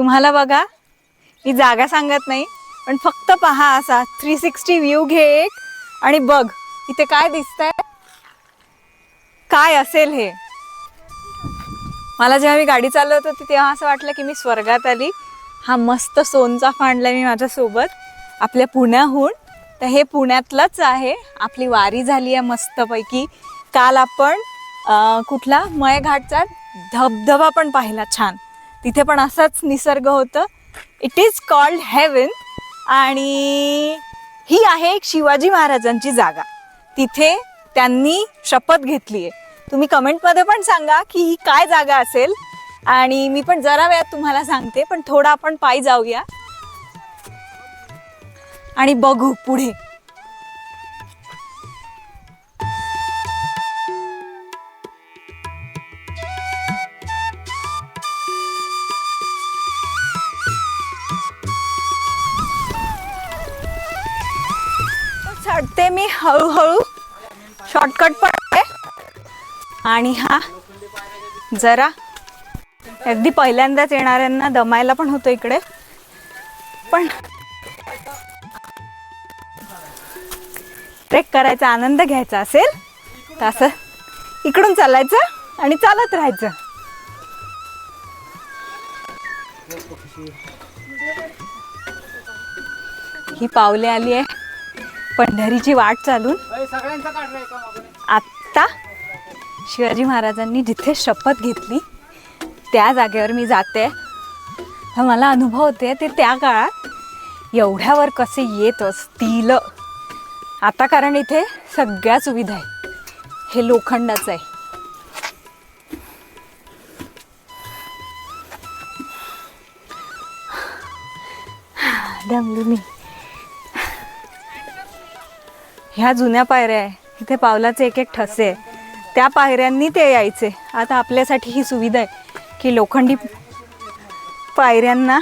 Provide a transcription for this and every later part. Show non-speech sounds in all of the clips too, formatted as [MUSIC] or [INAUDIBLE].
तुम्हाला बघा ही जागा सांगत नाही पण फक्त पहा असा थ्री सिक्स्टी व्ह्यू घे एक आणि बघ इथे काय दिसतंय? काय असेल हे? मला जेव्हा मी गाडी चालवत होती तेव्हा असं वाटलं की मी स्वर्गात आली. हा मस्त सोनचा फांडला मी माझ्यासोबत आपल्या पुण्याहून. तर हे पुण्यातलंच आहे. आपली वारी झाली आहे मस्तपैकी. काल आपण कुठला? मयघाटचा धबधबा पण पाहिला छान. तिथे पण असाच निसर्ग होतं. इट इज कॉल्ड हेवन आणि ही आहे एक शिवाजी महाराजांची जागा. तिथे त्यांनी शपथ घेतली आहे तुम्ही कमेंटमध्ये पण सांगा की ही काय जागा असेल आणि मी पण जरा वेळात तुम्हाला सांगते पण थोडं आपण पायी जाऊया. आणि बघू पुढे. करते मी हळूहळू शॉर्टकट पण आणि हा जरा अगदी पहिल्यांदाच येणाऱ्यांना दमायला पण होतो इकडे. पण ट्रेक करायचा आनंद घ्यायचा असेल तर असं इकडून चालायचं आणि चालत राहायचं. ही पावले आली आहे. पंढरीची वाट चालून. आत्ता शिवाजी महाराजांनी जिथे शपथ घेतली त्या जागेवर मी जाते. मला अनुभव होते ते त्या काळात एवढ्यावर कसे येत असतील. आता कारण इथे सगळ्या सुविधा आहे हे लोखंडाचं आहे. दमली मी. ह्या जुन्या पायऱ्या आहे. इथे पावलाचे एक एक ठसे आहे त्या पायऱ्यांनी ते यायचे. आता आपल्यासाठी ही सुविधा आहे की लोखंडी पायऱ्यांना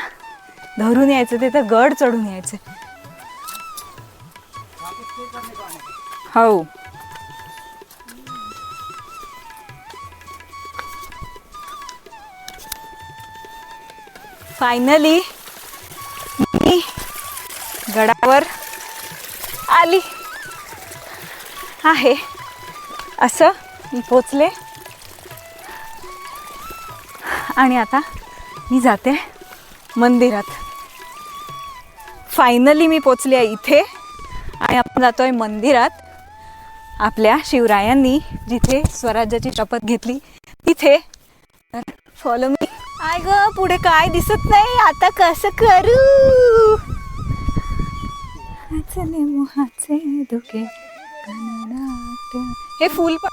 धरून यायचं तिथं गड चढून यायचे. हो. फायनली मी गडावर आली. आहे. असं मी पोचले. आणि आता मी जाते मंदिरात. फायनली मी पोचले आहे इथे. आणि आपण जातो आहे मंदिरात. आपल्या शिवरायांनी जिथे स्वराज्याची शपथ घेतली तिथे. फॉलो मी आय ग पुढे काय दिसत नाही? आता कसं करू? चले मोहाचे धुके. हे फूल पण.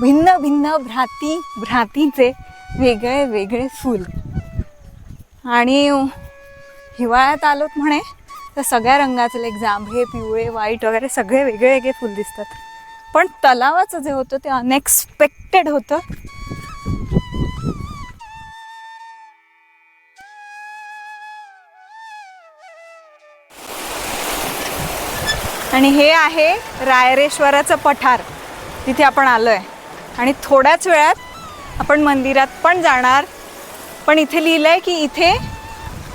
भिन्न भिन्न भ्राती भ्रातीचे वेगळे वेगळे फूल. आणि हिवाळ्यात आलोत म्हणे तर सगळ्या रंगाचे लाईक जांभळे पिवळे व्हाईट वगैरे सगळे वेगळे वेगळे फुल दिसतात. पण तलावाचं जे होतं ते अनएक्सपेक्टेड होतं. आणि हे आहे रायरेश्वराचं पठार. तिथे आपण आलो आहे आणि थोड्याच वेळात आपण मंदिरात पण जाणार. पण इथे लिहिलं आहे की इथे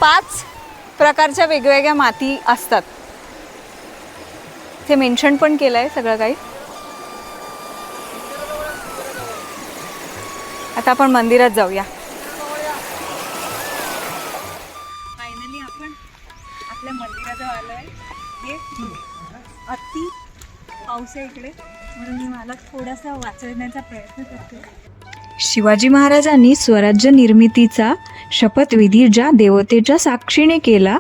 पाच प्रकारच्या वेगवेगळ्या माती असतात. इथे मेन्शन पण केलं आहे सगळं काही. आता आपण मंदिरात जाऊया. पाऊस आहे इकडे. म्हणून मी मला थोडासा वाचवण्याचा प्रयत्न करते. शिवाजी महाराजांनी स्वराज्य निर्मितीचा शपथविधी ज्या देवतेच्या साक्षीने केला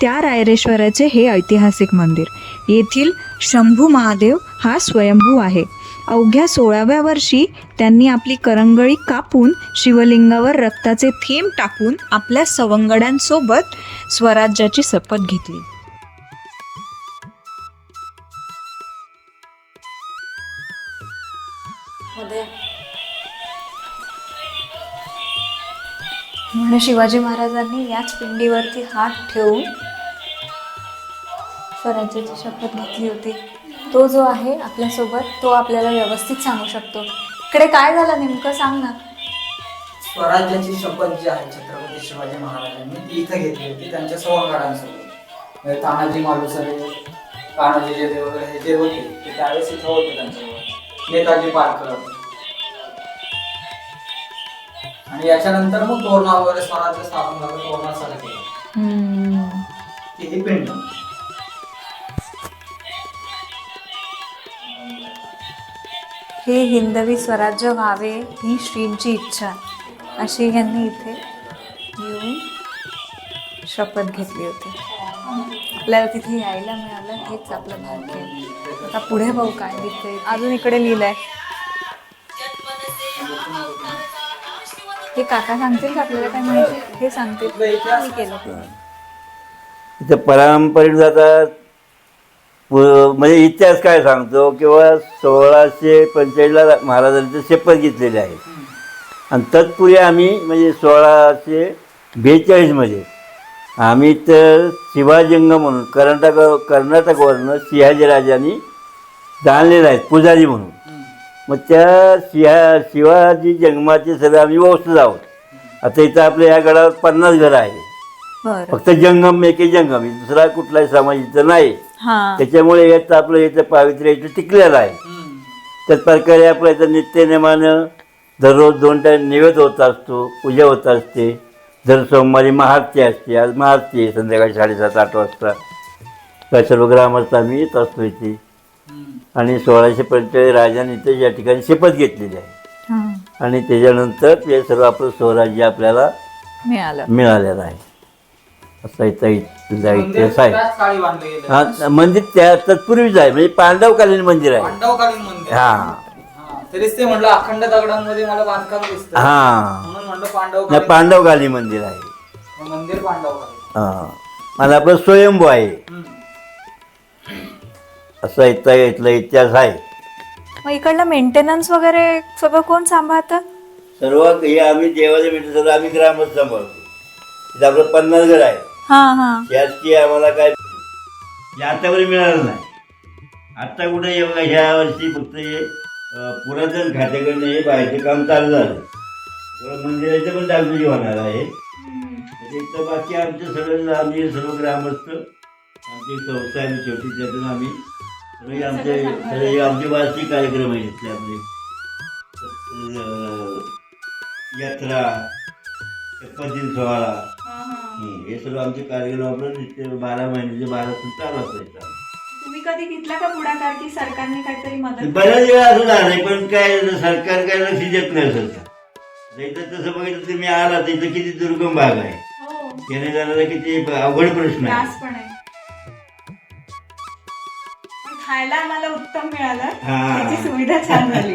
त्या रायरेश्वराचे हे ऐतिहासिक मंदिर. येथील शंभू महादेव हा स्वयंभू आहे. अवघ्या सोळाव्या वर्षी त्यांनी आपली करंगळी कापून शिवलिंगावर रक्ताचे थेंब टाकून आपल्या सवंगड्यांसोबत स्वराज्याची शपथ घेतली. शिवाजी महाराजांनी याच पिंडीवरती हात ठेवून स्वराज्याची शपथ घेतली होती. तो जो आहे आपल्यासोबत तो आपल्याला व्यवस्थित सांगू शकतो. इकडे काय झालं नेमकं सांग ना. स्वराज्याची शपथ जी आहे छत्रपती शिवाजी महाराजांनी ती इथं घेतली होती त्यांच्या सवंगडांसोबत म्हणजे तानाजी मालुसरे कान्होजी जे वगैरे हे जे होते ते त्यावेळेस इथं होते त्यांच्यावर नेताजी पारकर. आणि याच्यानंतर मग तोरणा वगैरे स्वराज्य स्थापन झालं तोरणा सर केलं. ती ही पिंड. हे हिंदवी स्वराज्य व्हावे ही श्रींची इच्छा. अशी यांनी इथे येऊन शपथ घेतली होती. आपल्याला तिथे यायला मिळालं हेच आपलं भाग्य आहे. आता पुढे बघू काय दिसतंय. अजून इकडे लिहिलंय. हे काका सांगतील का आपल्याला काय माहिती? हे सांगतील. मी केलं. इथं परंपरेत जातात पु- म्हणजे इतिहास काय सांगतो? किंवा सोळाशे पंचेचाळीसला महाराजांची शपथ घेतलेली आहे. आणि तत्पूर्वी आम्ही म्हणजे सोळाशे बेचाळीसमध्ये आम्ही तर शिवाजंग म्हणून कर्नाटक कर्नाटकवरनं शिवाजीराजांनी जाणलेलं आहे पुजारी म्हणून. मग त्या शिहा शिवाजी जंगमाचे सगळे आम्ही वंशज आहोत. आता इथं आपल्या या गडावर पन्नास घरं आहे. फक्त जंगम एके जंगम. दुसरा कुठलाही समाज इथं नाही. त्याच्यामुळे याचं आपलं इथं पावित्र्य इथं टिकलेलं आहे. त्याच प्रकारे आपलं इथं नित्यनेमानं दररोज दोन टाईम निवेद होत असतो पूजा होत असते. दर सोमवारी महाआरती असते. आज महाआरती आहे संध्याकाळी साडेसात आठ वाजता. त्या सर्व ग्रामस्थ आम्ही येत असतो इथे. आणि सोळाशे पंचेचाळीस राजाने इथे या ठिकाणी शपथ घेतलेली आहे. हा. आणि त्याच्यानंतर ते सर्व आपलं स्वराज्य आपल्याला मिळालं. मिळालेलं आहे. असा इथं इथला इतिहास आहे. हा मंदिर त्या तत्पूर्वीच आहे म्हणजे पांडवकालीन मंदिर आहे. पांडवकालीन मंदिर. हा. हा, तरीच ते म्हणलं अखंड दगडांमध्ये मला बांधकाम दिसत. हा. पांडवकालीन मंदिर आहे. मंदिर हा. आणि आपलं स्वयंभू आहे. असा इथला इथला इतिहास आहे. मग इकडलं मेंटेनन्स वगैरे सगळं कोण सांभाळतं? सर्व हे आम्ही देवाला भेटतो सर्व आम्ही ग्रामच सांभाळतो. इथं आपलं पन्नास घर आहे. हा हा. याची आम्हाला काय हे आतापर्यंत मिळालं नाही. आत्ता कुठे हे बघा ह्या वर्षी फक्त हे अं, पुरातन खात्याकडनं हे बाहेरचं काम चालू झालं. थोडं मंदिराचं पण डागडुजी होणार आहे. त्याच्या इथं बाकी आमचं सगळं आम्ही सर्व ग्रामस्थ आमची संस्था आहे छोटी त्यातून आम्ही सगळे आमचे सगळे आमचे वार्षिक कार्यक्रम आहेत इथले आपले. अं, यात्रा शपथदिन सोहळा हं, हे. सर्व आमचे कार्यक्रम आपलं नित्य बारा महिन्याचे बारा सण चालू असायचं तुम्ही कधी घेतला का पुढाकार की सरकारने काहीतरी मदत बऱ्याच वेळा असं झालंय पण काय सरकार काय लक्ष देत नाही सरकार आता इथं तसं बघितलं तुम्ही आला तर इथं किती दुर्गम भाग आहे. हो. जाण्याचा किती अवघड प्रश्न आहे. त्रास पण आहे. खायला आम्हाला उत्तम मिळालं. हा. त्याची सुविधा छान झाली.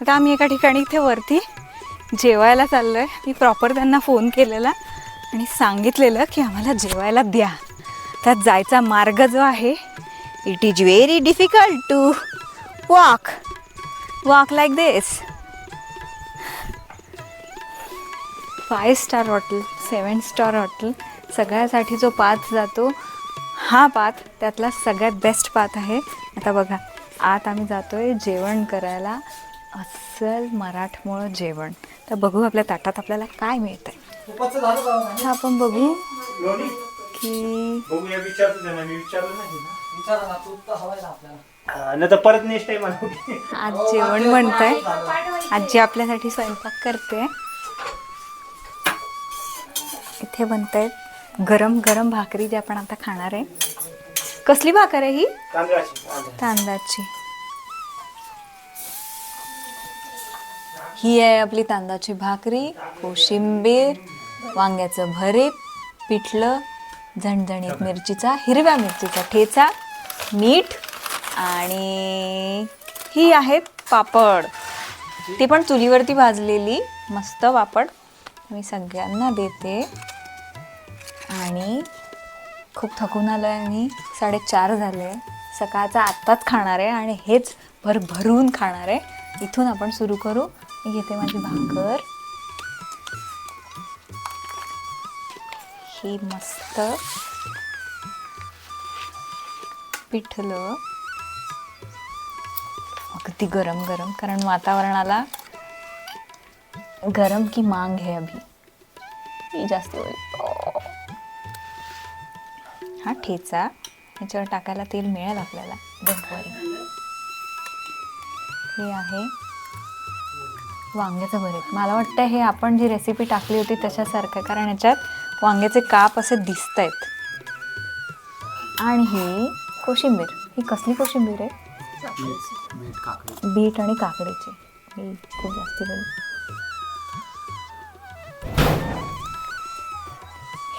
आता आम्ही एका ठिकाणी इथे वरती जेवायला चाललोय. मी प्रॉपर त्यांना फोन केलेला आणि सांगितलेलं की आम्हाला जेवायला द्या. त्यात जायचा मार्ग जो आहे it is very difficult to walk walk like this five star hotel seven star hotel सगळ्यासाठी जो पाथ जातो हा पाथ त्यातला सगळ्यात बेस्ट पाथ आहे. आता बघा आत आम्ही जातोय जेवण करायला. अस्सल मराठमोळं जेवण. तर बघू आपल्या ताटात आपल्याला काय मिळतंय. तुपाचं झालं का? हो? आता आपण बघू की तर परत नेक्स्ट टाइम आलो आज जेवण बनतंय आजी आपल्यासाठी स्वयंपाक करते. इथे बनतायत गरम गरम भाकरी जी आपण आता खाणार आहे. कसली भाकर आहे ही? तांदळाची. ही आहे आपली तांदळाची भाकरी कोशिंबीर वांग्याचं भरीत पिठलं झणझणीत मिरचीचा हिरव्या मिरचीचा ठेचा मीठ आणि ही आहे पापड. ती पण चुलीवरती भाजलेली मस्त पापड. मी सगळ्यांना देते. आणि खूप थकून आलो आहे मी. साडेचार झाले. सकाळचा आत्ताच खाणार आहे आणि हेच भरभरून खाणार आहे. इथून आपण सुरू करू. मी घेते माझी भाकर. ही मस्त पिठलं. अगदी गरम गरम कारण वातावरणाला गरम की मांग है अभी. ही जास्त होईल. हा ठेचा. ह्याच्यावर टाकायला तेल मिळेल आपल्याला हे आहे वांग्याचं भरीत. मला वाटतं हे आपण जी रेसिपी टाकली होती त्याच्यासारखं कारण ह्याच्यात वांग्याचे काप असे दिसत आहेत आणि ही कोशिंबीर. ही कसली कोशिंबीर आहे? बीट आणि काकडीची. ही खूप जास्त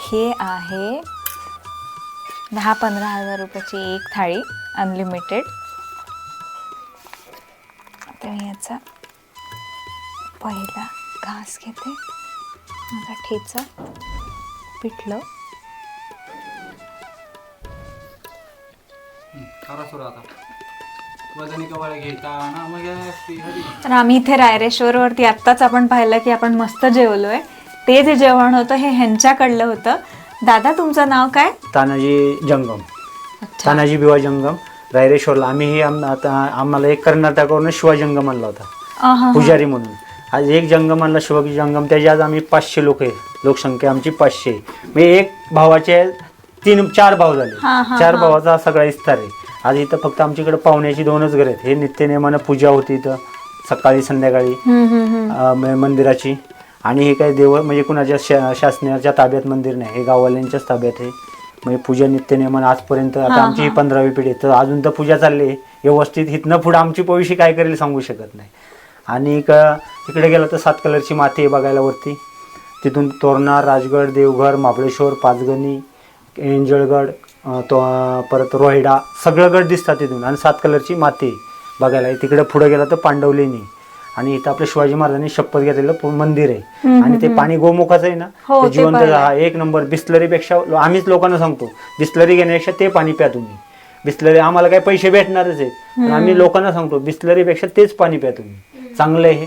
हे आहे दहा पंधरा हजार रुपयाची एक थाळी अनलिमिटेड आता मी याचा पहिला घास घेते. माझा ठेचा पिठलं. तर आम्ही इथे रायरेश्वरवरती आत्ताच आपण पाहिलं की आपण मस्त जेवलोय. ते जे जेवण होतं हे ह्यांच्याकडलं होतं. दादा तुमचं नाव काय? तानाजी जंगम. तानाजी बिवा जंगम. रायरेश्वरला आम्ही हे आम- आता आम्हाला एक कर्नाटकावरून शिवा जंगम आणला होता. अहं. पुजारी म्हणून. आज एक जंगम आणला शिवाजी जंगम. त्याच्या आज आम्ही पाचशे लोक आहे. लोकसंख्या आमची पाचशे आहे. म्हणजे एक भावाचे तीन चार भाव हा, झाले चार हा. भावाचा हा सगळा विस्तार आहे. आज इथं फक्त आमच्याकडे पाहुण्याची दोनच घर आहेत. हे नित्यनेमानं पूजा होती इथं. सकाळी संध्याकाळी. हम्म, हम्म, हम्म. अ, म- मंदिराची. आणि हे काय देव म्हणजे कुणाच्या शा शासनाच्या ताब्यात मंदिर नाही हे गाववाल्यांच्याच ताब्यात आहे. म्हणजे पूजा नित्यनेमान आजपर्यंत आता आमची ही. पंधरावी पिढी. तर अजून तर पूजा चालली आहे. व्यवस्थित इथनं पुढं आमची भविष्य काय करेल सांगू शकत नाही. आणि एक अ, इकडे गेलं तर सात कलरची माती आहे बघायला वरती. तिथून तोरणा राजगड देवघर महाबळेश्वर पाचगणी एंजळगड तो परत रोहिडा सगळं गड दिसतात तिथून. आणि सात कलरची माती बघायला. तिकडे पुढे गेलं तर पांडवलेणी. आणि इथं आपल्या शिवाजी महाराजांनी शपथ घेतलेलं पु- मंदिर आहे. आणि ते पाणी गोमुखाचं आहे ना हो, ते ते जिवंत पाहिलंय. हा एक नंबर बिस्लरीपेक्षा आम्हीच लोकांना सांगतो बिस्लरी घेण्यापेक्षा ते पाणी प्या तुम्ही. बिस्लरी आम्हाला काही पैसे भेटणारच आहेत पण आम्ही लोकांना सांगतो बिस्लरीपेक्षा तेच पाणी प्या तुम्ही. चांगलं आहे हे.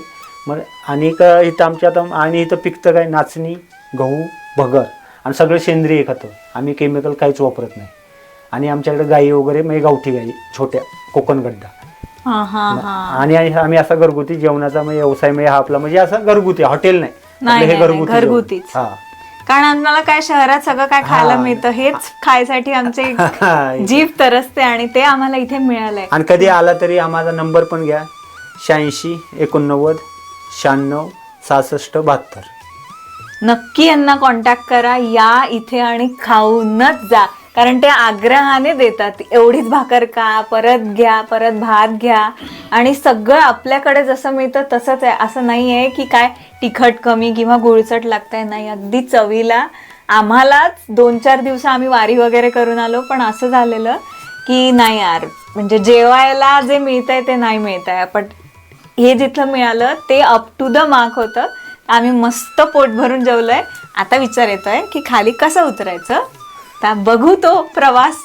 मग आणि एक इथं आमच्या आता आणि इथं पिकतं काय? नाचणी गहू भगर आणि सगळं सेंद्रिय खतं. आम्ही केमिकल काहीच वापरत नाही. आणि आमच्याकडे गाई वगैरे म्हणजे गावठी गाई छोट्या कोकण गड्डा हा हा हा. आणि आम्ही असा घरगुती जेवणाचा म्हणजे व्यवसाय म्हणजे हा आपला म्हणजे असं घरगुती हॉटेल नाही. नाही, आपलं हे नाही, नाही, जेवण. घरगुतीच. हा. कारण आम्हाला काय शहरात सगळं काय खायला हा. मिळतं हेच खायसाठी आमचे [LAUGHS] जीभ तरसते आणि ते आम्हाला इथे मिळालंय. आणि कधी आला तरी आम्हाला नंबर पण घ्या. शहाऐंशी एकोणनव्वद शहाण्णव सहासष्ट बहात्तर. नक्की यांना कॉन्टॅक्ट करा या इथे आणि खाऊनच जा. कारण ते आग्रहाने देतात एवढीच भाकर का परत घ्या परत भात घ्या. आणि सगळं आपल्याकडे जसं मिळतं तसंच आहे. असं नाही आहे की काय तिखट कमी किंवा गुळचट लागतंय. नाही अगदी चवीला आम्हालाच दोन चार दिवस आम्ही वारी वगैरे करून आलो पण असं झालेलं की नाही यार म्हणजे जेवायला जे मिळतंय ते नाही मिळत आहे पण हे जिथं मिळालं ते अप टू द मार्क होतं. आम्ही मस्त पोट भरून जेवलोय. आता विचार येतोय की खाली कसं उतरायचं? आता बघू तो प्रवास.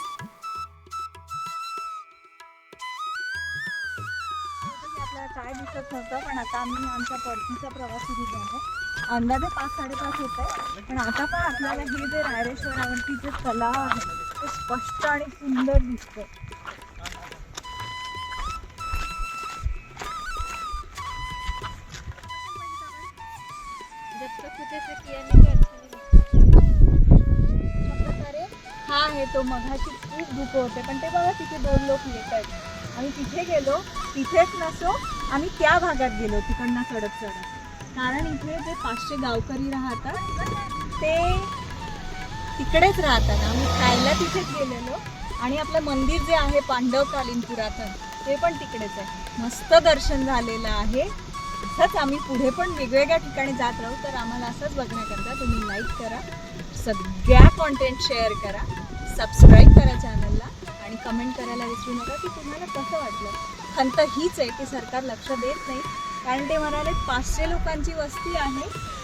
आपल्याला काय दिसत नव्हतं पण आता आम्ही आमच्या परतीचा प्रवास सुरू आहे. अंदाजे पाच साडेपाच होत आहे. पण आता पण आपल्याला हे जे रायरेश्वरावरती जे तलाव आहे ते स्पष्ट आणि सुंदर दिसतं तो मघाशी खूप धुकं होते. पण ते बघा तिथे दोन लोक येत आहेत. आम्ही तिथे गेलो तिथेच नसो आम्ही त्या भागात गेलो तिकडनं चढत चढत कारण इथे जे पाचशे गावकरी राहतात ते तिकडेच राहतात. आम्ही खायला तिथेच गेलेलो. आणि आपलं मंदिर जे आहे पांडवकालीन पुरातन ते पण तिकडेच आहे. मस्त दर्शन झालेलं आहे. असंच आम्ही पुढे पण वेगवेगळ्या ठिकाणी जात राहू. तर आम्हाला असंच बघण्याकरता तुम्ही लाईक करा. सगळ्या कॉन्टेंट शेअर करा. सबस्क्राईब करा चॅनलला आणि कमेंट करायला विसरू नका की तुम्हाला कसं वाटलं. खंत हीच आहे की सरकार लक्ष देत नाही. कारण ते म्हणाले पाचशे लोकांची वस्ती आहे.